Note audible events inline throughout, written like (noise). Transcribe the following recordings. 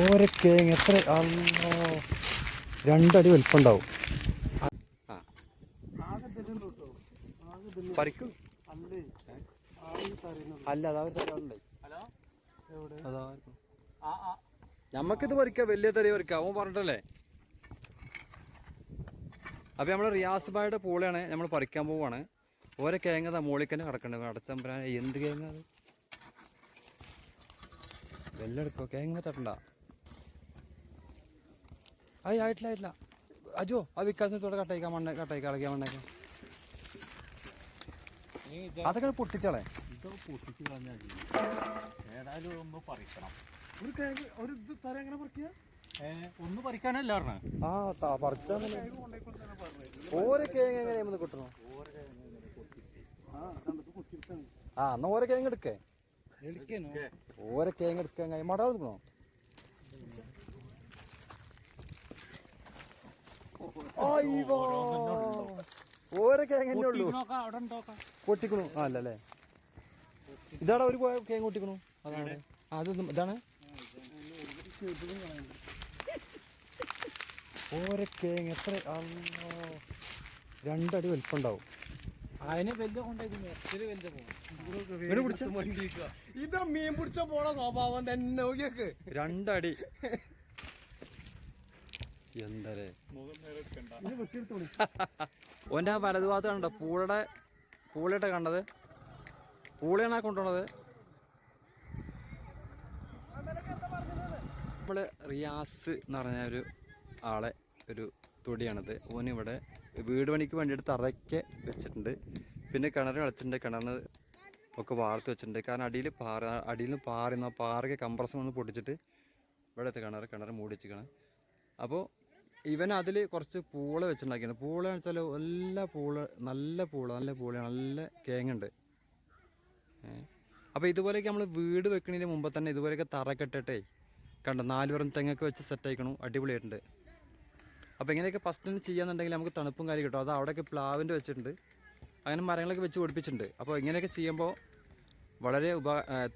ഓരക്കേങ്ങ എത്ര അല്ലോ രണ്ടടി സ്ഥലമുണ്ട് അതാ ഞമ്മക്കിത് പറിക്കാം വലിയ തരി പറിക്കാം അവൻ പറഞ്ഞിട്ടല്ലേ? അപ്പൊ നമ്മൾ റിയാസ് ബായുടെ പൂളയാണ് നമ്മൾ പറിക്കാൻ പോവാണ്. ഓരോ കേങ്ങ മൂളിക്കന്നെ കിടക്കണ്ടത് അടച്ചമ്പരാൻ എന്ത് കേങ്ങ അത്? വെല്ലെടുക്കോ കേങ്ങ തട്ടണ്ട. അയ്യ ആയിട്ടില്ല ആയിട്ടില്ല അജോ ആ വിക്കാസിനത്തോടെ കട്ടയിക്കാൻ മണ്ണ കട്ടയിക്കാൻ കളക്കാൻ മണ്ണേക്ക്. അതൊക്കെ പൊട്ടിച്ചളേ ഇത് പൊട്ടിച്ച് കളഞ്ഞാൽ പറിക്കണം. ഒരു കേക്ക് ഒരു ഇത് തര എങ്ങനെ പറിക്കുക ഏ, ഒന്ന് പറിക്കാനല്ല പറഞ്ഞ? ആ പറിച്ചാ ഓരോ കേങ്ങ എങ്ങനെയാ കിട്ടണോ? ആ എന്നാ ഓരോ കേങ്ങ എടുക്കേ. ഓരോ കേങ്ങ എടുക്കാൻ മട ഓരോ ഉള്ളൂ. പൊട്ടിക്കണു ആ അല്ലല്ലേ ഇതാടാ ഒരു കേങ്ങ പൊട്ടിക്കണു. അതാണ്. ഇതാണ്. ഓരോ കേങ്ങ എത്ര? രണ്ടടി അതിന് പിടിച്ച ഇത് മീൻ പിടിച്ച പോണ സ്വഭാവം തന്നെ നോക്കിയൊക്കെ. രണ്ടടി. വെട്ടിയെടുത്തോളി (laughs) ഓന്റെ ആ വലതുഭാഗത്ത് കണ്ടോ പൂളയുടെ പൂളയുടെ കണ്ടത്. പൂളയാണ് ആ കൊണ്ടുപോണത്. നമ്മൾ റിയാസ് എന്ന് പറഞ്ഞ ഒരു ആളെ ഒരു തൊടിയാണത്. ഓന് ഇവിടെ വീട് പണിക്ക് വേണ്ടിയിട്ട് തറയ്ക്ക് വെച്ചിട്ടുണ്ട്. പിന്നെ കിണർ കളിച്ചിട്ടുണ്ട് കിണറിന് ഒക്കെ വാർത്ത് വെച്ചിട്ടുണ്ട്. കാരണം അടിയിൽ പാറ അടിയിൽ നിന്ന് പാറുന്ന പാറയ്ക്ക് കംപ്രസം ഒന്ന് പൊട്ടിച്ചിട്ട് ഇവിടുത്തെ കിണർ കിണർ മൂടി വെച്ചിരിക്കണം. അപ്പോൾ ഇവൻ അതിൽ കുറച്ച് പൂള വെച്ചിട്ടുണ്ടാക്കിയാണ് പൂള എന്ന് വെച്ചാൽ എല്ലാ പൂള നല്ല പൂള നല്ല പൂള നല്ല കേങ്ങുണ്ട് അപ്പോൾ ഇതുപോലെയൊക്കെ നമ്മൾ വീട് വെക്കുന്നതിന് മുമ്പ് തന്നെ ഇതുപോലെയൊക്കെ തറ കെട്ടിട്ടേ കണ്ടോ നാല് പുറം തെങ്ങൊക്കെ വെച്ച് സെറ്റ് ആയിക്കണു അടിപൊളിയായിട്ടുണ്ട്. അപ്പോൾ ഇങ്ങനെയൊക്കെ ഫസ്റ്റ് തന്നെ ചെയ്യാന്നുണ്ടെങ്കിൽ നമുക്ക് തണുപ്പും കാര്യം കിട്ടും. അത് അവിടെയൊക്കെ പ്ലാവിന്റെ വെച്ചിട്ടുണ്ട്. അങ്ങനെ മരങ്ങളൊക്കെ വെച്ച് പിടിപ്പിച്ചിട്ടുണ്ട്. അപ്പോൾ ഇങ്ങനെയൊക്കെ ചെയ്യുമ്പോൾ വളരെ ഉപ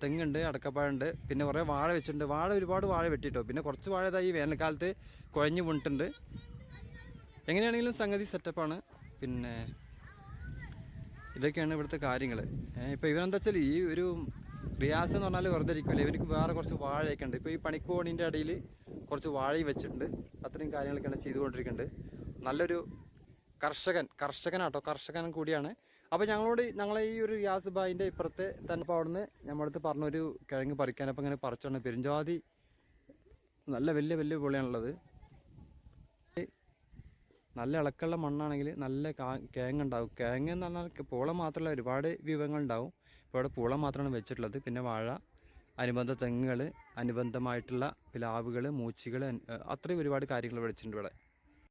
തെങ്ങുണ്ട് അടക്കപ്പാഴുണ്ട് പിന്നെ കുറേ വാഴ വെച്ചിട്ടുണ്ട്. വാഴ ഒരുപാട് വാഴ വെട്ടിട്ടോ പിന്നെ കുറച്ച് വാഴ ഇതായി വേനൽക്കാലത്ത് കുഴഞ്ഞു വീണിട്ടുണ്ട്. എങ്ങനെയാണെങ്കിലും സംഗതി സെറ്റപ്പാണ്. പിന്നെ ഇതൊക്കെയാണ് ഇവിടുത്തെ കാര്യങ്ങൾ ഇപ്പോൾ ഇവനെന്താ വെച്ചാൽ ഈ ഒരു റിയാസ് എന്ന് പറഞ്ഞാൽ വെറുതെ ഇരിക്കില്ല ഇവർക്ക് വേറെ കുറച്ച് വാഴയൊക്കെ ഉണ്ട്. ഇപ്പോൾ ഈ പണിക്കോണിന്റെ ഇടയിൽ കുറച്ച് വാഴയും വെച്ചിട്ടുണ്ട്. അത്രയും കാര്യങ്ങളൊക്കെയാണ് ചെയ്തുകൊണ്ടിരിക്കുന്നുണ്ട് നല്ലൊരു കർഷകൻ കർഷകനാട്ടോ കർഷകൻ കൂടിയാണ്. അപ്പോൾ ഞങ്ങളോട് ഞങ്ങളെ ഈ ഒരു റിയാസ് ബായിന്റെ ഇപ്പുറത്തെ തന്നെ ഇപ്പോൾ അവിടുന്ന് നമ്മളടുത്ത് പറഞ്ഞൊരു കിഴങ്ങ് പറിക്കാൻ അപ്പോൾ ഇങ്ങനെ പറിച്ചാണ്. പെരുഞ്ചാതി നല്ല വലിയ വലിയ പുള്ളിയാണുള്ളത് നല്ല ഇളക്കുള്ള മണ്ണാണെങ്കിൽ നല്ല കാ കേങ്ങ ഉണ്ടാവും കേങ്ങ എന്ന് പറഞ്ഞാൽ പൂള മാത്രമല്ല ഒരുപാട് വിഭവങ്ങൾ ഉണ്ടാവും. ഇപ്പോൾ ഇവിടെ പൂള മാത്രമാണ് വെച്ചിട്ടുള്ളത്. പിന്നെ വാഴ അനുബന്ധ തെങ്ങുകൾ അനുബന്ധമായിട്ടുള്ള പ്ലാവുകൾ മൂച്ചികൾ അത്രയും ഒരുപാട് കാര്യങ്ങൾ വെച്ചിട്ടുണ്ട് ഇവിടെ.